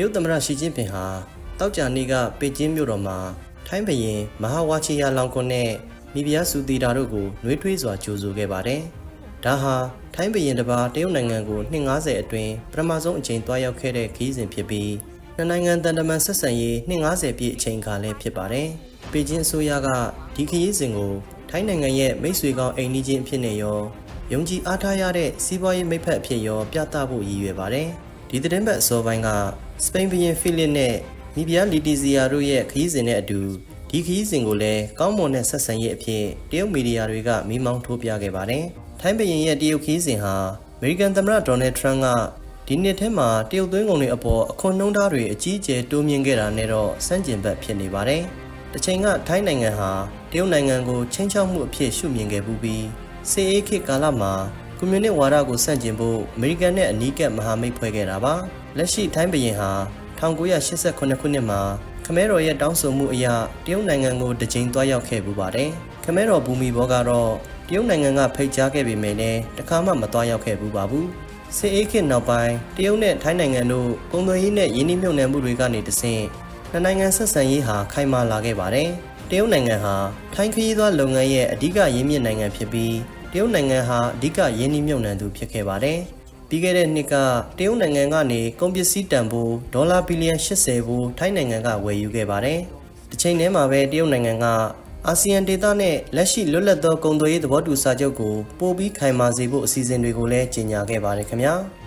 ရုတ်သမ္မတရှီကျင်းပင်ဟာတောက်ကြနေ့ကပေကျင်းမြို့တော်မှာထိုင်းဘုရင်မဟာဝါချီယာလောင်ကွန်နဲ့မိဖုရားစုတီတာတို့ကိုနှွေးထွေးစွာကြိုဆိုခဲ့ပါတယ်။ဒါဟာထိုင်းဘုရင်တစ်ပါးတရုတ်နိုင်ငံကိုနှစ်90အတွင်းပထမဆုံးအကြိမ်တွားရောက်ခဲ့တဲ့ခီးစဉ်ဖြစ်ပြီးနှစ်နိုင်ငံတန်တမန်ဆက်ဆံရေးနှစ်90ပြည့်အချိန်အခါလည်းဖြစ်ပါတယ်။ပေကျင်းအစိုးရကဒီခရီးစဉ်ကိုထိုင်းနိုင်ငံရဲ့မိတ်ဆွေကောင်းအိမ်နီးချင်းအဖြစ်နဲ့ရောယုံကြည်အားထားရတဲ့စီးပွားရေးမိတ်ဖက်အဖြစ်ရောပြသဖို့ရည်ရွယ်ပါတယ်။ဒီသတင်းပတ်အစောပိုင်းက စပိန်ဘုရင်ဖိလစ်နဲ့မိဖုရားလီတီဇီယာတို့ရဲ့ခရီးစဉ်နဲ့အတူဒီခရီးစဉ်ကိုလည်းကောင်းမွန်တဲ့ဆက်ဆံရေးအဖြစ်တရုတ်မီဒီယာတွေကမိမောင်းထိုးပြခဲ့ပါတယ်။ထိုင်းဘုရင်ရဲ့တရုတ်ခရီးစဉ်ဟာအမေရိကန်သမ္မတဒေါ်နယ်ထရန့်ကဒီနှစ်ထဲမှာတရုတ်သွင်းကုန်တွေအပေါ်အခွန်နှုန်းထားတွေအကြီးအကျယ်တိုးမြင့်ခဲ့တာနဲ့တော့စန့်ကျင်ဘက်ဖြစ်နေပါတယ်။တချိန်ကထိုင်းနိုင်ငံဟာတရုတ်နိုင်ငံကိုချင်းချောက်မှုအဖြစ်ရှုမြင်ခဲ့ပူပြီးစေအေးခေတ်ကာလမှာကွန်မြူနစ်ဝါဒကိုဆန့်ကျင်ဖို့အမေရိကန်နဲ့အနီးကပ်မဟာမိတ်ဖွဲ့ခဲ့တာပါ။ လက်ရှိထိုင်းဘုရင်ဟာ1988ခုနှစ်မှာခမဲတော်ရဲ့တောင်းဆိုမှုအရတရုတ်နိုင်ငံကိုတစ်ကြိမ်သွားရောက်ခဲ့ပူပါတယ်။ခမဲတော်ဘူမီဘောကတော့တရုတ်နိုင်ငံကဖိတ်ကြားခဲ့ပေမဲ့လည်းတစ်ခါမှမသွားရောက်ခဲ့ဘူးပါဘူး။စစ်အေးခေတ်နောက်ပိုင်းတရုတ်နဲ့ထိုင်းနိုင်ငံတို့ကုန်သွယ်ရေးနဲ့ယင်းနှိမ့်မြုပ်နှံမှုတွေကနေတဆင့်နှစ်နိုင်ငံဆက်ဆံရေးဟာခိုင်မာလာခဲ့ပါတယ်။တရုတ်နိုင်ငံဟာထိုင်းခရီးသွားလုပ်ငန်းရဲ့အဓိကရင်းမြစ်နိုင်ငံဖြစ်ပြီးတရုတ်နိုင်ငံဟာအဓိကရင်းနှီးမြှုပ်နှံသူဖြစ်ခဲ့ပါတယ်။ ပြီးခဲ့တဲ့နှစ်ကတရုတ်နိုင်ငံကနေကုန်ပစ္စည်းတန်ဖိုးဒေါ်လာဘီလီယံ80ဘူးထိုင်းနိုင်ငံကဝယ်ယူခဲ့ပါတယ်။တစ်ချိန်တည်းမှာပဲတရုတ်နိုင်ငံကအာဆီယံဒေသနဲ့လက်ရှိလွတ်လပ်သောကုန်သွယ်ရေးသဘောတူစာချုပ်ကိုပို့ပြီးခိုင်မာစေဖို့အစီအစဉ်တွေကိုလည်းကြေညာခဲ့ပါတယ်ခင်ဗျာ။